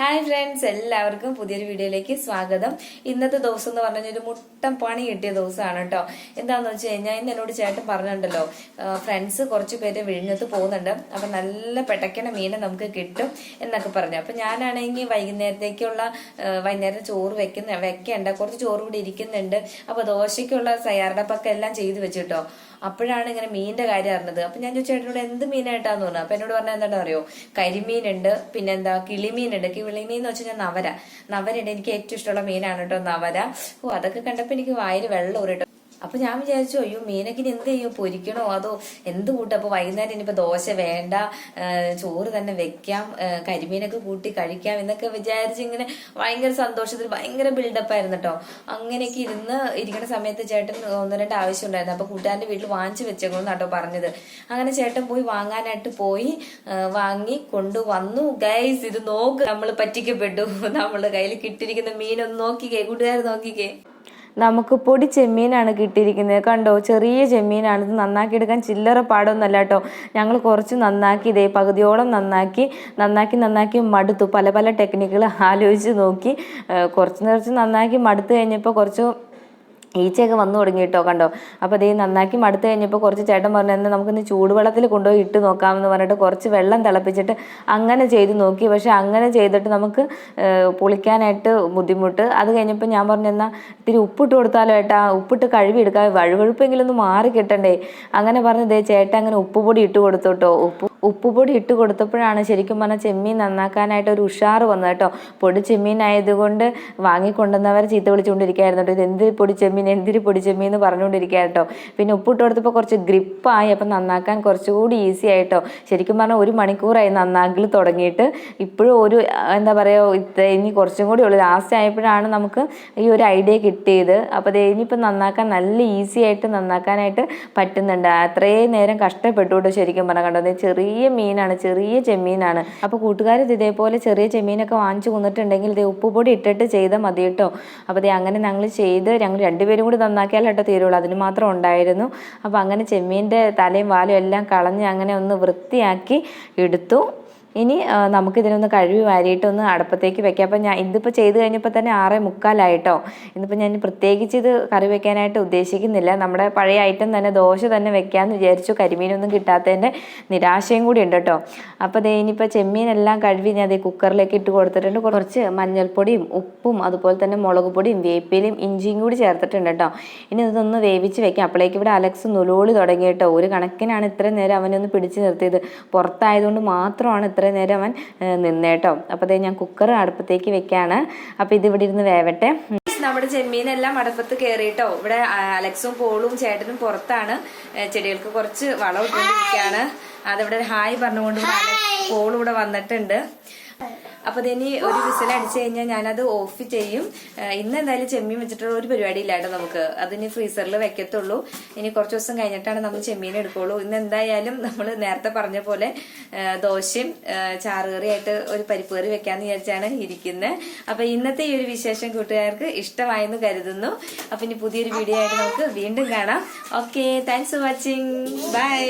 Hi friends എല്ലാവർക്കും പുതിയൊരു വീഡിയോയിലേക്ക് സ്വാഗതം. ഇന്നത്തെ ദിവസം എന്ന് പറഞ്ഞാൽ ഒരു മുട്ടം പണി കിട്ടിയ ദിവസമാണ് കേട്ടോ. എന്താണെന്ന് വെച്ച് കഴിഞ്ഞാൽ ഇന്ന് എന്നോട് ചേട്ടൻ പറഞ്ഞിട്ടുണ്ടല്ലോ ഫ്രണ്ട്സ് കുറച്ച് പേര് വിഴിഞ്ഞത്ത് പോകുന്നുണ്ട് അപ്പൊ നല്ല പെട്ടക്കണ മീനെ നമുക്ക് കിട്ടും എന്നൊക്കെ പറഞ്ഞു. അപ്പൊ ഞാനാണെങ്കിൽ വൈകുന്നേരത്തേക്കുള്ള വൈകുന്നേരം ചോറ് വെക്കുന്ന വെക്കേണ്ട കുറച്ച് ചോറ് കൂടി ഇരിക്കുന്നുണ്ട് അപ്പൊ ദോശയ്ക്കുള്ള തയ്യാറെടുപ്പൊക്കെ എല്ലാം ചെയ്തു വെച്ചിട്ടോ അപ്പോഴാണ് ഇങ്ങനെ മീനിന്റെ കാര്യം അറിഞ്ഞത്. അപ്പൊ ഞാൻ ചോദിച്ചു ചേട്ടനോട് എന്ത് മീനായിട്ടാന്ന് പറഞ്ഞു. അപ്പൊ എന്നോട് പറഞ്ഞാൽ എന്താണെന്ന് അറിയോ കരിമീനുണ്ട് പിന്നെന്താ കിളിമീനുണ്ട്. കിളിമീൻ എന്ന് വെച്ചാൽ നവര. നവരുണ്ട് എനിക്ക് ഏറ്റവും ഇഷ്ടമുള്ള മീനാണ് കേട്ടോ നവര. ഓ അതൊക്കെ കണ്ടപ്പോ എനിക്ക് വായിൽ വെള്ളം ഊറിട്ടോ അപ്പൊ ഞാൻ വിചാരിച്ചു അയ്യോ മീനക്കിന് എന്ത് ചെയ്യും? പൊരിക്കണോ അതോ എന്ത് കൂട്ടും? അപ്പൊ വൈകുന്നേരം ഇനിയിപ്പോ ദോശ വേണ്ട ചോറ് തന്നെ വെക്കാം കരിമീനൊക്കെ കൂട്ടി കഴിക്കാം എന്നൊക്കെ വിചാരിച്ച് ഇങ്ങനെ ഭയങ്കര സന്തോഷത്തിൽ ഭയങ്കര ബിൽഡപ്പ് ആയിരുന്നു കേട്ടോ അങ്ങനെയൊക്കെ ഇരുന്ന് ഇരിക്കുന്ന സമയത്ത് ചേട്ടൻ ഒന്ന് രണ്ട് ആവശ്യം ഉണ്ടായിരുന്നു. അപ്പൊ കൂട്ടുകാരന്റെ വീട്ടിൽ വാങ്ങിച്ചു വെച്ചേക്കണം കേട്ടോ പറഞ്ഞത്. അങ്ങനെ ചേട്ടൻ പോയി വാങ്ങാനായിട്ട് പോയി വാങ്ങി കൊണ്ടുവന്നു. ഗൈസ് ഇത് നോക്ക് നമ്മൾ പറ്റിക്കപ്പെട്ടു. നമ്മൾ കയ്യിൽ കിട്ടിയിരിക്കുന്ന മീനൊന്ന് നോക്കിക്കേ കൂട്ടുകാർ നോക്കിക്കേ. നമുക്ക് പൊടി ചെമ്മീനാണ് കിട്ടിയിരിക്കുന്നത്. കണ്ടോ? ചെറിയ ചെമ്മീനാണ്. ഇത് നന്നാക്കി എടുക്കാൻ ചില്ലറ പാടൊന്നല്ല കേട്ടോ. ഞങ്ങൾ കുറച്ച് നന്നാക്കി ഇതേ പകുതിയോളം നന്നാക്കി നന്നാക്കി നന്നാക്കി മടുത്തു. പല പല ടെക്നിക്കുകൾ ആലോചിച്ച് നോക്കി. കുറച്ച് കുറച്ച് നന്നാക്കി മടുത്തു കഴിഞ്ഞപ്പോൾ കുറച്ച് ഈച്ചയൊക്കെ വന്നു തുടങ്ങി കേട്ടോ കണ്ടോ? അപ്പോൾ അതേ നന്നാക്കി മടുത്ത് കഴിഞ്ഞപ്പോൾ കുറച്ച് ചേട്ടൻ പറഞ്ഞു എന്നാൽ നമുക്കിന്ന് ചൂടുവെള്ളത്തിൽ കൊണ്ടുപോയി ഇട്ട് നോക്കാമെന്ന് പറഞ്ഞിട്ട് കുറച്ച് വെള്ളം തിളപ്പിച്ചിട്ട് അങ്ങനെ ചെയ്ത് നോക്കി. പക്ഷെ അങ്ങനെ ചെയ്തിട്ട് നമുക്ക് പൊളിക്കാനായിട്ട് ബുദ്ധിമുട്ട്. അത് കഴിഞ്ഞപ്പോൾ ഞാൻ പറഞ്ഞു എന്നാൽ ഇത്തിരി ഉപ്പിട്ട് കൊടുത്താലോ ഏട്ടാ? ഉപ്പിട്ട് കഴുകി എടുക്കാം. വഴുവഴുപ്പെങ്കിലും മാറി കിട്ടണ്ടേ? അങ്ങനെ പറഞ്ഞു ചേട്ടൻ അങ്ങനെ ഉപ്പുപൊടി ഇട്ട് കൊടുത്തോട്ടോ ഉപ്പ് ഉപ്പുപൊടി ഇട്ട് കൊടുത്തപ്പോഴാണ് ശരിക്കും പറഞ്ഞാൽ ചെമ്മീൻ നന്നാക്കാനായിട്ട് ഒരു ഉഷാറ് വന്നത് കേട്ടോ. പൊടി ചെമ്മീൻ ആയതുകൊണ്ട് വാങ്ങിക്കൊണ്ടുവന്നവർ ചീത്ത വിളിച്ചുകൊണ്ടിരിക്കുകയായിരുന്നു കേട്ടോ. ഇത് എന്തിരി പൊടി ചെമ്മീൻ എന്തിരി പൊടി ചെമ്മീൻ എന്ന് പറഞ്ഞുകൊണ്ടിരിക്കുക കേട്ടോ. പിന്നെ ഉപ്പിട്ട് കൊടുത്തപ്പോൾ കുറച്ച് ഗ്രിപ്പായി അപ്പം നന്നാക്കാൻ കുറച്ചുകൂടി ഈസി ആയിട്ടോ ശരിക്കും പറഞ്ഞാൽ ഒരു മണിക്കൂറായി നന്നാക്കൽ തുടങ്ങിയിട്ട്. ഇപ്പോഴും ഒരു എന്താ പറയുക ഇത്ര ഇനി കുറച്ചും കൂടി ഉള്ളു. ലാസ്റ്റ് ആയപ്പോഴാണ് നമുക്ക് ഈ ഒരു ഐഡിയ കിട്ടിയത്. അപ്പോൾ അത് ഇനിയിപ്പോൾ നന്നാക്കാൻ നല്ല ഈസി ആയിട്ട് നന്നാക്കാനായിട്ട് പറ്റുന്നുണ്ട്. അത്രയും നേരം കഷ്ടപ്പെട്ടു കേട്ടോ ശരിക്കും പറഞ്ഞാൽ കണ്ടത് ദേ ചെറിയ മീനാണ് ചെറിയ ചെമ്മീനാണ്. അപ്പോൾ കൂട്ടുകാർ ഇതേപോലെ ചെറിയ ചെമ്മീനൊക്കെ വാങ്ങിച്ചു കൊന്നിട്ടുണ്ടെങ്കിൽ ഇത് ഉപ്പുപൊടി ഇട്ടിട്ട് ചെയ്താൽ മതി കേട്ടോ. അപ്പോൾ ദേ അങ്ങനെ ഞങ്ങൾ ചെയ്ത് ഞങ്ങൾ രണ്ടുപേരും കൂടി നന്നാക്കിയാൽ കേട്ടോ തീരുള്ളൂ. അതിന് മാത്രം ഉണ്ടായിരുന്നു. അപ്പോൾ അങ്ങനെ ചെമ്മീന്റെ തലയും വാലും എല്ലാം കളഞ്ഞ് അങ്ങനെ ഒന്ന് വൃത്തിയാക്കി എടുത്തു. ഇനി നമുക്ക് നമുക്കിതിനൊന്ന് കഴുകി വാരിയിട്ടൊന്ന് അടുപ്പത്തേക്ക് വെക്കാം. അപ്പം ഞാൻ ഇതിപ്പോൾ ചെയ്ത് കഴിഞ്ഞപ്പോൾ തന്നെ ആറേ മുക്കാലായിട്ടോ. ഇന്നിപ്പോൾ ഞാൻ പ്രത്യേകിച്ച് ഇത് കറി വെക്കാനായിട്ട് ഉദ്ദേശിക്കുന്നില്ല. നമ്മുടെ പഴയ ഐറ്റം തന്നെ ദോശ തന്നെ വെക്കാമെന്ന് വിചാരിച്ചു കരിമീനൊന്നും കിട്ടാത്തതിന്റെ നിരാശയും കൂടി ഉണ്ട് കേട്ടോ. അപ്പോൾ അതേ ഇനിയിപ്പോൾ ചെമ്മീനെല്ലാം കഴുകി ഞാൻ അതേ കുക്കറിലേക്ക് ഇട്ട് കൊടുത്തിട്ടുണ്ട്. കുറച്ച് മഞ്ഞൾപ്പൊടിയും ഉപ്പും അതുപോലെ തന്നെ മുളക് പൊടിയും വേപ്പിലയും ഇഞ്ചിയും കൂടി ചേർത്തിട്ടുണ്ട് കേട്ടോ. ഇനി ഇതൊന്ന് വേവിച്ച് വെക്കാം. അപ്പോഴേക്ക് ഇവിടെ അലക്സ് നുലോളി തുടങ്ങി കേട്ടോ. ഒരു കണക്കിനാണ് ഇത്രയും നേരം അവനൊന്ന് പിടിച്ചു നിർത്തിയത്. പുറത്തായതുകൊണ്ട് മാത്രമാണ് ഇത്രയും നേരം അവൻ നിന്നേട്ടോ അപ്പോൾ അതേ ഞാൻ കുക്കർ അടുപ്പത്തേക്ക് വെക്കാണ്. അപ്പോൾ ഇത് ഇവിടെ ഇരുന്ന് വേവട്ടെ. നമ്മുടെ ചെമ്മീനെല്ലാം അടുപ്പത്ത് കയറിയിട്ടോ ഇവിടെ അലക്സും പോളും ചേട്ടനും പുറത്താണ്. ചെടികൾക്ക് കുറച്ച് വളം ഇട്ടുകൊണ്ടിരിക്കുകയാണ്. അതിവിടെ ഹായ് പറഞ്ഞുകൊണ്ട് പോളും ഇവിടെ വന്നിട്ടുണ്ട്. അപ്പൊ ഇനി ഒരു വിസിൽ അടിച്ചു കഴിഞ്ഞാൽ ഞാനത് ഓഫ് ചെയ്യും. ഇന്ന് എന്തായാലും ചെമ്മീൻ വെച്ചിട്ടുള്ള ഒരു പരിപാടി ഇല്ലാട്ടോ നമുക്ക്. അതിന് ഫ്രീസറിൽ വെക്കത്തുള്ളൂ. ഇനി കുറച്ച് ദിവസം കഴിഞ്ഞിട്ടാണ് നമ്മൾ ചെമ്മീൻ എടുക്കുള്ളൂ. ഇന്ന് എന്തായാലും നമ്മൾ നേരത്തെ പറഞ്ഞ പോലെ ദോശയും ചാറുകറിയായിട്ട് ഒരു പരിപ്പ് കറി വെക്കാന്ന് വിചാരിച്ചാണ് ഇരിക്കുന്നത് അപ്പൊ ഇന്നത്തെ ഈ ഒരു വിശേഷം കൂട്ടുകാർക്ക് ഇഷ്ടമായെന്ന് കരുതുന്നു. അപ്പൊ ഇനി പുതിയൊരു വീഡിയോ ആയിട്ട് നമുക്ക് വീണ്ടും കാണാം. Okay thanks for watching bye